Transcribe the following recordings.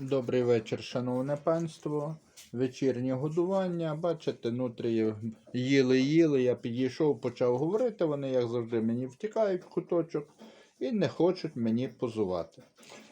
Добрий вечір, шановне панство. Вечірнє годування. Бачите, нутрії їли-їли. Я підійшов, почав говорити. Вони, як завжди, мені втікають в куточок і не хочуть мені позувати.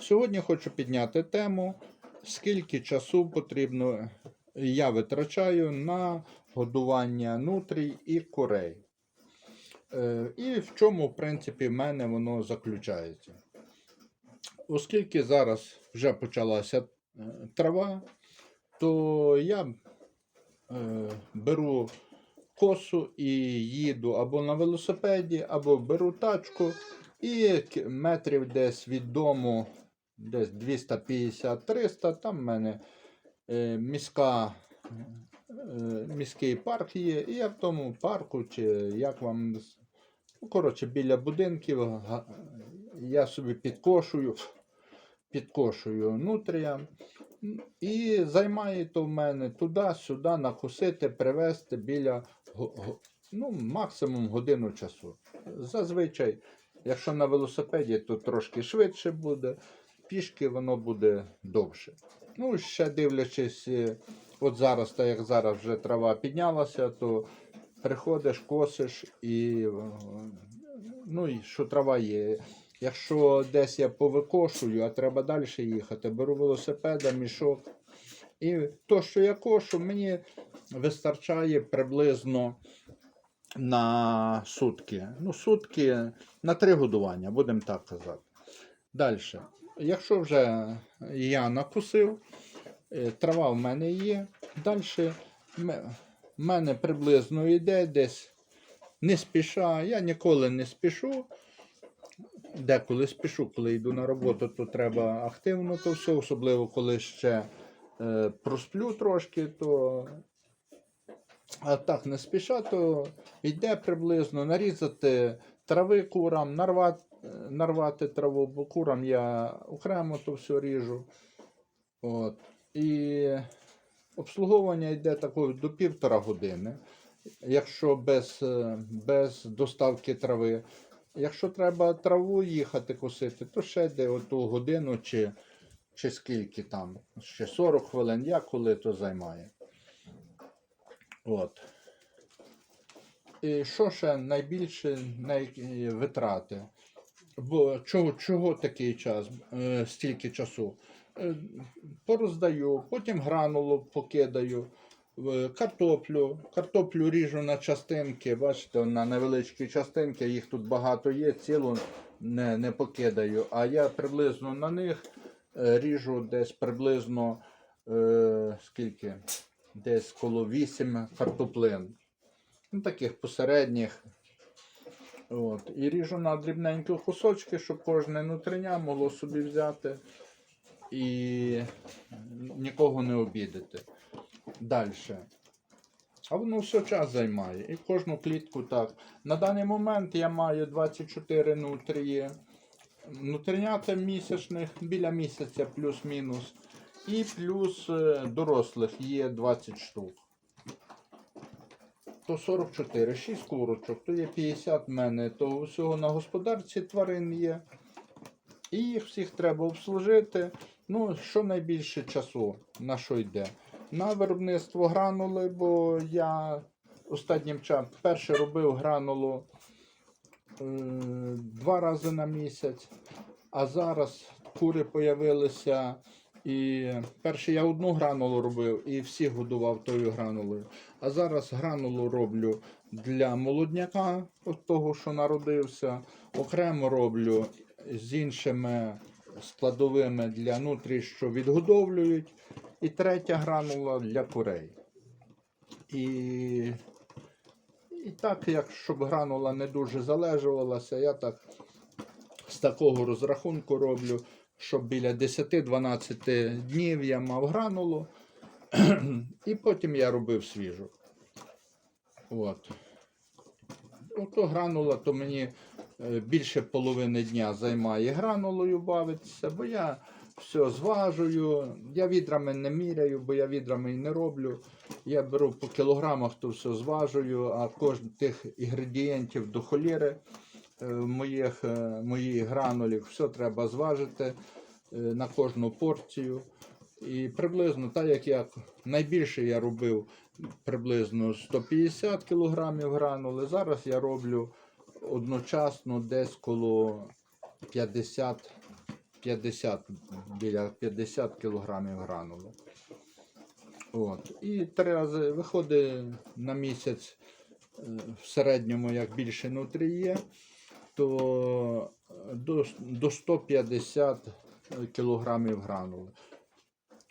Сьогодні хочу підняти тему, скільки часу потрібно я витрачаю на годування нутрій і курей. Е, І в чому, в принципі, в мене воно заключається. Оскільки зараз вже почалася е, трава, то я е, беру косу і їду або на велосипеді, або беру тачку і метрів десь від дому, десь 250-300, там в мене е, міська, міський парк є, і я в тому парку, чи як вам, ну, коротше, біля будинків я собі підкошую, підкошую нутрія. І займає то в мене туди-сюди накусити, привезти біля ну, максимум годину часу. Зазвичай, якщо на велосипеді, то трошки швидше буде, пішки воно буде довше. Ну, ще дивлячись, е, от зараз, так як зараз вже трава піднялася, то приходиш, косиш і е, ну, і що трава є. Якщо десь я повикошую, а треба далі їхати, беру велосипеда, мішок. І то, що я кошу, мені вистачає приблизно на сутки. Ну, сутки на три годування, будемо так казати. Далі. Якщо вже я накусив, е, трава в мене є. Далі в мене приблизно йде десь не спіша. Я ніколи не спішу. Деколи спішу, коли йду на роботу, то треба активно то все, особливо коли ще е, просплю трошки, то а так не спіша, то йде приблизно нарізати трави курам, нарвати, нарвати траву, бо курам я окремо то все ріжу. От. І обслуговування йде такою до півтора години. Якщо без, е, без доставки трави. Якщо треба траву їхати косити, то ще йде оту годину чи, чи скільки там, ще 40 хвилин, як коли то займає. От. І що ще найбільше най... витрати? Бо чого, чого такий час, е, стільки часу? Е, пороздаю, потім гранулу покидаю, картоплю. Картоплю ріжу на частинки, бачите, на невеличкі частинки, їх тут багато є, цілу не, не покидаю. А я приблизно на них е, ріжу десь приблизно е, скільки? Десь коло 8 картоплин. Ну, таких посередніх. От. І ріжу на дрібненькі кусочки, щоб кожне нутриня могло собі взяти і нікого не обідати. Далі. А воно все час займає. І кожну клітку так. На даний момент я маю 24 нутрії. Нутринята місячних біля місяця плюс-мінус. І плюс е, дорослих є 20 штук. То 44, 6 курочок, то є 50 в мене, то всього на господарці тварин є. І їх всіх треба обслужити. Ну, що найбільше часу на що йде? На виробництво гранули, бо я останнім часом перше робив гранулу е, два рази на місяць, а зараз кури появилися. І перше я одну гранулу робив і всіх годував тою гранулою. А зараз гранулу роблю для молодняка, того, що народився. Окремо роблю з іншими складовими для нутрій, що відгодовлюють. І третя гранула для курей. І, і так, як щоб гранула не дуже залежувалася, я так з такого розрахунку роблю, щоб біля 10-12 днів я мав гранулу, і потім я робив свіжу. От. Ото гранула, то мені більше половини дня займає гранулою бавитися, бо я все зважую. Я відрами не міряю, бо я відрами і не роблю. Я беру по кілограмах, то все зважую, а кожен тих інгредієнтів до холіри е, моїх, е, моїх гранулів, все треба зважити е, на кожну порцію. І приблизно, так як я найбільше я робив приблизно 150 кг гранули, зараз я роблю одночасно десь коло 50, 50 біля 50 кг гранули. От. І три рази виходить на місяць е, в середньому, як більше нутрі є, то е, до, до 150 кілограмів гранули.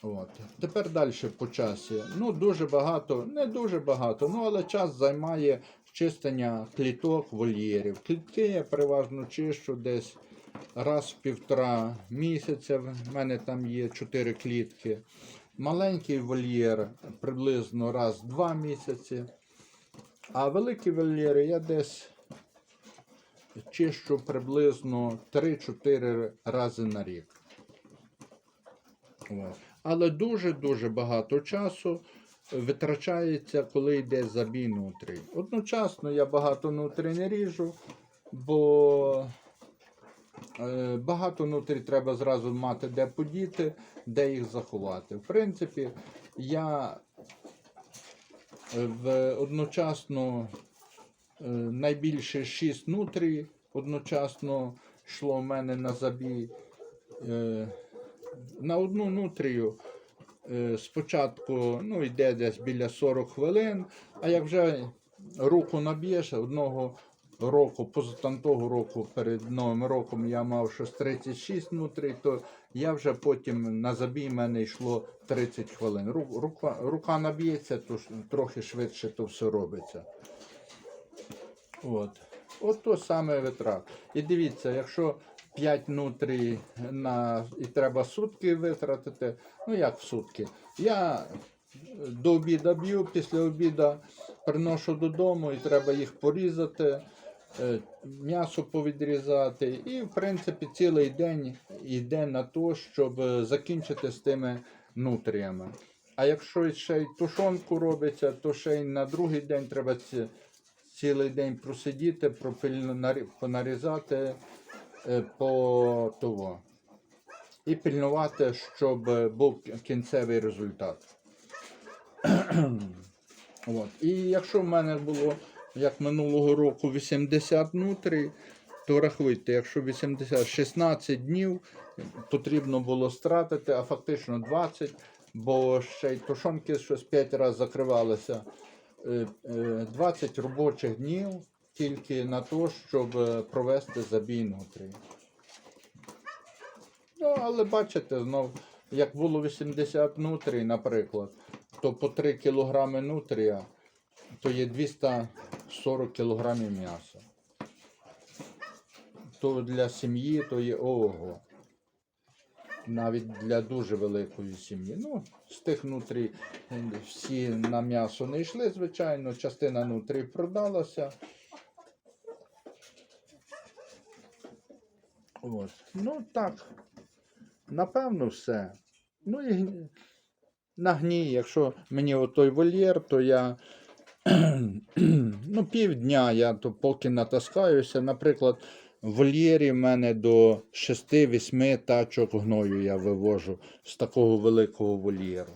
От. Тепер далі по часі. Ну, дуже багато, не дуже багато, ну але час займає чистення кліток вольєрів. Клітки я переважно чищу десь раз в півтора місяця. В мене там є 4 клітки. Маленький вольєр приблизно раз в 2 місяці. А великі вольєри я десь чищу приблизно 3-4 рази на рік. Але дуже-дуже багато часу витрачається, коли йде забій нутрій. Одночасно я багато нутрій не ріжу, бо е, багато нутрій треба зразу мати де подіти, де їх заховати. В принципі, я е, в одночасно е, найбільше 6 нутрій одночасно йшло в мене на забій. На одну нутрію спочатку ну, йде десь біля 40 хвилин, а як вже руку наб'єш, одного року, поза того року перед Новим роком я мав щось 36 нутрій, то я вже потім на забій в мене йшло 30 хвилин. Ру- Рука, рука наб'ється, то трохи швидше то все робиться. От. От то саме витрат. І дивіться, якщо 5 нутрій на і треба сутки витратити, ну як в сутки. Я до обіду б'ю, після обіду приношу додому і треба їх порізати, е, м'ясо повідрізати. І, в принципі, цілий день йде на те, щоб е, закінчити з тими нутріями. А якщо ще й тушонку робиться, то ще й на другий день треба ці- цілий день просидіти, пропильно нарі- понарізати е, по того. І пильнувати, щоб е, був кінцевий результат. От. І якщо в мене було як минулого року 80 нутрій, то рахуйте, якщо 80, 16 днів потрібно було стратити, а фактично 20, бо ще й тушонки щось 5 разів закривалися. Е, е, 20 робочих днів тільки на те, щоб е, провести забій нутрій. Ну, але бачите, знов, як було 80 нутрій, наприклад, то по 3 кг нутрія, то є 240 кг м'яса. То для сім'ї то є ого. Навіть для дуже великої сім'ї. Ну, з тих нутрій е, всі на м'ясо не йшли, звичайно, частина нутрій продалася. От. Ну так. Напевно, все. Ну і на гній, якщо мені отой вольєр, то я ну, півдня я то поки натаскаюся. Наприклад, в вольєрі в мене до 6-8 тачок гною я вивожу з такого великого вольєру.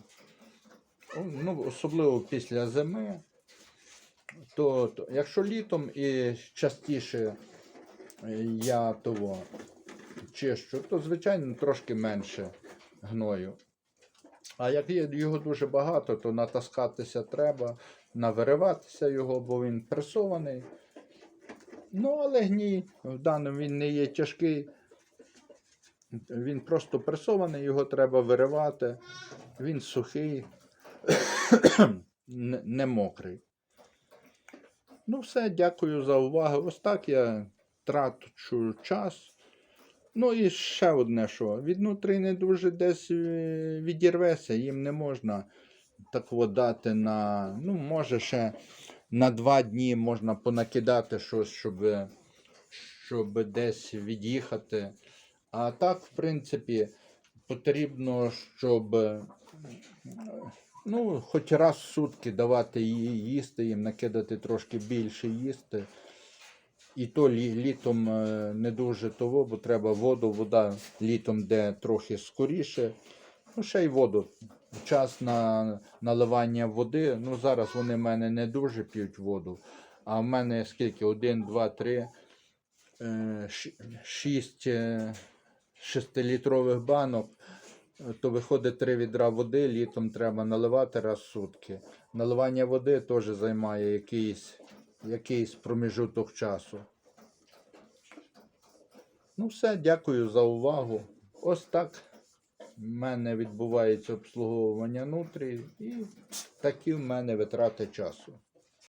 Ну, особливо після зими. То, то якщо літом і частіше е, я того чищу, то звичайно трошки менше гною. А як є його дуже багато, то натаскатися треба, навириватися його, бо він пресований. Ну, але гній в даному він не є тяжкий. Він просто пресований, його треба виривати. Він сухий, не мокрий. Ну, все, дякую за увагу. Ось так я трачу час. Ну і ще одне, що від не дуже десь е, відірвеся, їм не можна такого дати на, ну, може ще на два дні можна понакидати щось, щоб, щоб десь від'їхати. А так, в принципі, потрібно, щоб е, ну, хоч раз в сутки давати їй їсти, їм накидати трошки більше їсти. І то лі, літом е, не дуже того, бо треба воду, вода літом де трохи скоріше. Ну, ще й воду. Час на наливання води. Ну, зараз вони в мене не дуже п'ють воду. А в мене скільки? Один, два, три, е, шість е, шестилітрових банок. То виходить три відра води, літом треба наливати раз в сутки. Наливання води теж займає якийсь, якийсь проміжуток часу. Ну, все, дякую за увагу. Ось так в мене відбувається обслуговування нутрі і такі в мене витрати часу.